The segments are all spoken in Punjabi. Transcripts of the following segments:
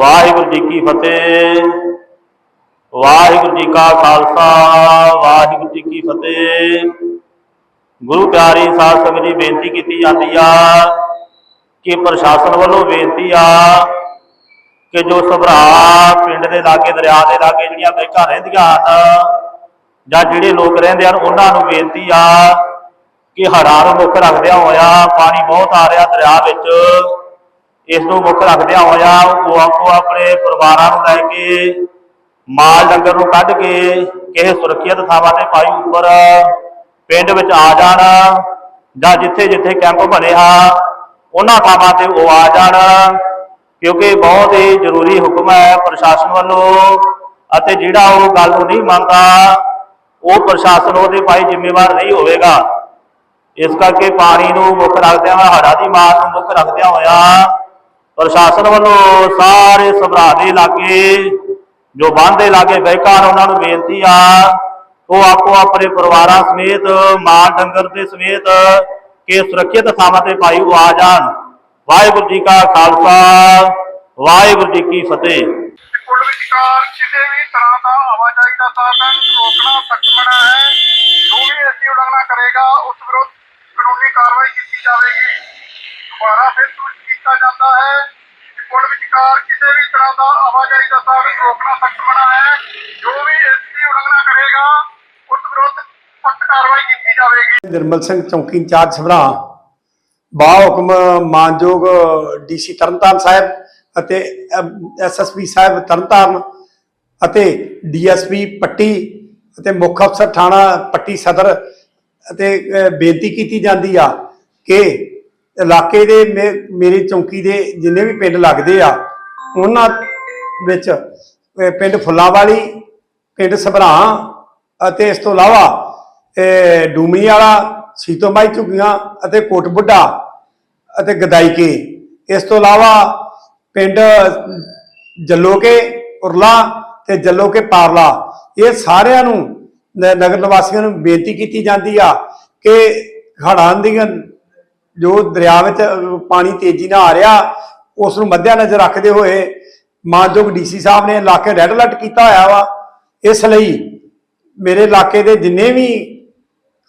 ਵਾਹਿਗੁਰੂ ਜੀ ਕੀ ਫਤਿਹ। ਵਾਹਿਗੁਰੂ ਜੀ ਕਾ ਖਾਲਸਾ, ਵਾਹਿਗੁਰੂ ਜੀ ਕੀ ਫਤਿਹ। ਗੁਰੂ ਪਿਆਰੀ ਸਾਧ ਸੰਗਤ ਜੀ, ਬੇਨਤੀ ਕੀਤੀ ਜਾਂਦੀ ਆ ਕਿ ਪ੍ਰਸ਼ਾਸਨ ਵੱਲੋਂ ਬੇਨਤੀ ਆ ਕਿ ਜੋ ਸਭਰਾ ਪਿੰਡ ਦੇ ਲਾਗੇ, ਦਰਿਆ ਦੇ ਲਾਗੇ ਜਿਹੜੀਆਂ ਬੈਕਾਂ ਰਹਿੰਦੀਆਂ ਹਨ ਜਾਂ ਜਿਹੜੇ ਲੋਕ ਰਹਿੰਦੇ ਹਨ, ਉਹਨਾਂ ਨੂੰ ਬੇਨਤੀ ਆ ਕਿ ਹੜ੍ਹਾਂ ਮੁੱਖ ਰੱਖਦਿਆਂ ਹੋਇਆ ਪਾਣੀ ਬਹੁਤ ਆ ਰਿਹਾ ਦਰਿਆ ਵਿੱਚ। ਇਸ ਨੂੰ ਮੁੱਖ ਰੱਖਦਿਆਂ ਹੋਇਆ ਉਹ ਆਪੋ ਆਪਣੇ ਪਰਿਵਾਰਾਂ ਨੂੰ ਲੈ ਕੇ, ਮਾਲ ਡੰਗਰ ਨੂੰ ਕੱਢ ਕੇ ਕਿਸੇ ਸੁਰੱਖਿਅਤ ਥਾਵਾਂ ਤੇ ਪਾਈ ਉੱਪਰ ਪਿੰਡ ਵਿੱਚ ਆ ਜਾਣ ਜਾਂ ਜਿੱਥੇ ਜਿੱਥੇ ਕੈਂਪ ਬਣੇ ਆ, ਉਹਨਾਂ ਥਾਵਾਂ ਤੇ ਉਹ ਆ ਜਾਣ। ਕਿਉਂਕਿ ਬਹੁਤ ਹੀ ਜ਼ਰੂਰੀ ਹੁਕਮ ਹੈ ਪ੍ਰਸ਼ਾਸਨ ਵੱਲੋਂ ਅਤੇ ਜਿਹੜਾ ਉਹ ਗੱਲ ਨੂੰ ਨਹੀਂ ਮੰਨਦਾ, ਉਹ ਪ੍ਰਸ਼ਾਸਨ ਉਹਦੇ ਭਾਈ ਜ਼ਿੰਮੇਵਾਰ ਨਹੀਂ ਹੋਵੇਗਾ। ਇਸ ਕਰਕੇ ਪਾਣੀ ਨੂੰ ਮੁੱਖ ਰੱਖਦਿਆਂ ਹੋਇਆ ਹੜ੍ਹਾਂ ਦੀ ਮਾਰ ਨੂੰ ਮੁੱਖ ਰੱਖਦਿਆਂ ਹੋਇਆ ਪ੍ਰਸ਼ਾਸਨ ਵੱਲੋਂ ਸਾਰੇ ਸਭਰਾ ਦੇ ਇਲਾਕੇ ਜੋ ਬੰਦ ਲਾਗੇ ਬੈਕਾਂ ਉਹਨਾਂ ਨੂੰ ਬੇਨਤੀ ਆ, ਉਹ ਆਪੋ ਆਪਣੇ ਪਰਿਵਾਰਾਂ ਸਮੇਤ ਮਾਲ ਡੰਗਰ ਦੇ ਸਮੇਤ ਕਿ ਸੁਰੱਖਿਅਤ ਥਾਵਾਂ ਤੇ ਭਾਈ ਉਹ ਆ ਜਾਣ। ਵਾਹਿਗੁਰੂ ਜੀ ਕਾ ਖਾਲਸਾ, ਵਾਹਿਗੁਰੂ ਜੀ ਕੀ ਫਤਿਹ। ਪੁਲ ਵਿਚਕਾਰ ਕਿਸੇ ਵੀ ਤਰ੍ਹਾਂ ਦਾ ਆਵਾਜਾਈ ਦਾ ਸਾਧਨ ਰੋਕਣਾ ਸਖਤ ਮਨਾ ਹੈ, ਜੋ ਵੀ ਐਸੀ ਉਲੰਘਣਾ ਕਰੇਗਾ, ਉਸ ਵਿਰੁੱਧ ਕਾਨੂੰਨੀ ਕਾਰਵਾਈ ਕੀਤੀ ਜਾਵੇਗੀ। ਦੁਬਾਰਾ ਫਿਰ ਸੂਚਿਤ ਕੀਤਾ ਜਾਂਦਾ ਹੈ ਕਿ ਪੁਲ ਕਿਸੇ ਵੀ ਤਰ੍ਹਾਂ ਦਾ ਆਵਾਜਾਈ ਦਾ ਸਾਧਨ ਰੋਕਣਾ ਸਖਤ ਮਨਾ ਹੈ। ਜੋ ਵੀ ਐਸੀ ਉਲੰਘਣਾ ਕਰੇਗਾ, ਉਸ ਵਿਰੁੱਧ ਸਖਤ ਕਾਰਵਾਈ ਕੀਤੀ ਜਾਵੇਗੀ। ਨਿਰਮਲ ਸਿੰਘ ਚੌਂਕੀ ਇੰਚਾਰਜ ਸਭਰਾ ਬਾ ਹੁਕਮ ਮਾਨਯੋਗ ਡੀਸੀ ਤਰਨਤਾਰਨ ਸਾਹਿਬ ਅਤੇ ਐਸਐਸਪੀ ਸਾਹਿਬ ਤਰਨਤਾਰਨ ਅਤੇ ਡੀਐਸਪੀ ਪੱਟੀ ਅਤੇ ਮੁੱਖ ਅਫਸਰ ਥਾਣਾ ਪੱਟੀ ਸਦਰ ਅਤੇ ਬੇਨਤੀ ਕੀਤੀ ਜਾਂਦੀ ਆ ਕਿ ਇਲਾਕੇ ਦੇ ਮੇ- ਮੇਰੀ ਚੌਂਕੀ ਦੇ ਜਿੰਨੇ ਵੀ ਪਿੰਡ ਲੱਗਦੇ ਆ ਉਹਨਾਂ ਵਿੱਚ ਅਹ, ਪਿੰਡ ਫੁੱਲਾਂਵਾਲੀ ਪਿੰਡ ਸਭਰਾ ਅਤੇ ਇਸ ਤੋਂ ਇਲਾਵਾ ਡੂਮਣੀ ਵਾਲਾ ਸੀਤੋਮਾਈ ਝੁੱਗੀਆਂ ਅਤੇ ਕੋਟ ਬੁੱਢਾ ਅਤੇ ਗਦਾਈਕੇ। ਇਸ ਤੋਂ ਇਲਾਵਾ ਪਿੰਡ ਜੱਲੋਕੇ ਉਰਲਾ ਤੇ ਜੱਲੋਕੇ ਪਾਰਲਾ। ਇਹ ਸਾਰਿਆਂ ਨੂੰ ਨਗਰ ਨਿਵਾਸੀਆਂ ਨੂੰ ਬੇਨਤੀ ਕੀਤੀ ਜਾਂਦੀ ਆ ਕਿ ਹੜਾਂ ਦੀਆਂ ਜੋ ਦਰਿਆ ਵਿੱਚ ਪਾਣੀ ਤੇਜ਼ੀ ਨਾਲ ਆ ਰਿਹਾ ਉਸ ਨੂੰ ਮੱਦਿਆ ਨਜ਼ਰ ਰੱਖਦੇ ਹੋਏ ਮਾਨਯੋਗ ਡੀਸੀ ਸਾਹਿਬ ਨੇ ਇਲਾਕੇ ਰੈੱਡ ਅਲਰਟ ਕੀਤਾ ਹੋਇਆ ਵਾ। ਇਸ ਲਈ ਮੇਰੇ ਇਲਾਕੇ ਦੇ ਜਿੰਨੇ ਵੀ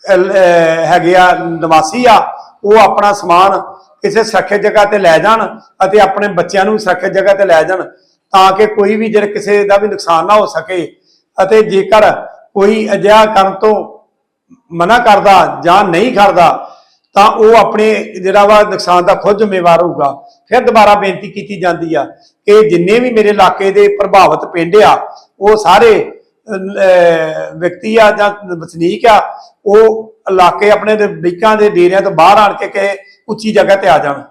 ਹੈਗੇ ਆ, ਨਿਵਾਸੀ ਆ, ਉਹ ਆਪਣਾ ਸਮਾਨ ਕਿਸੇ ਸੁਰੱਖਿਅਤ ਜਗ੍ਹਾ ਤੇ ਲੈ ਜਾਣ ਅਤੇ ਆਪਣੇ ਬੱਚਿਆਂ ਨੂੰ ਸੁਰੱਖਿਅਤ ਜਗ੍ਹਾ ਤੇ ਲੈ ਜਾਣ ਤਾਂ ਕਿ ਕੋਈ ਵੀ ਜਿਹੜਾ ਕਿਸੇ ਦਾ ਵੀ ਨੁਕਸਾਨ ਨਾ ਹੋ ਸਕੇ ਅਤੇ ਜੇਕਰ ਕੋਈ ਅਜਿਹਾ ਕਰਨ ਤੋਂ ਮਨਾ ਕਰਦਾ ਜਾਂ ਨਹੀਂ ਕਰਦਾ ਤਾਂ ਉਹ ਆਪਣੇ ਜਿਹੜਾ ਵਾ ਨੁਕਸਾਨ ਦਾ ਖੁਦ ਜ਼ਿੰਮੇਵਾਰ ਹੋਊਗਾ। ਫਿਰ ਦੁਬਾਰਾ ਬੇਨਤੀ ਕੀਤੀ ਜਾਂਦੀ ਆ ਕਿ ਜਿੰਨੇ ਵੀ ਮੇਰੇ ਇਲਾਕੇ ਦੇ ਪ੍ਰਭਾਵਿਤ ਪਿੰਡ ਆ ਉਹ ਸਾਰੇ ਅਹ, ਵਿਅਕਤੀ ਆ ਜਾਂ ਵਸਨੀਕ ਆ ਉਹ ਇਲਾਕੇ ਆਪਣੇ ਦੇ ਬੀਕਾਂ ਦੇ ਡੇਰਿਆਂ ਤੋਂ ਬਾਹਰ ਆਣ ਕੇ ਕਿਸੇ ਉੱਚੀ ਜਗ੍ਹਾ ਤੇ ਆ ਜਾਣ।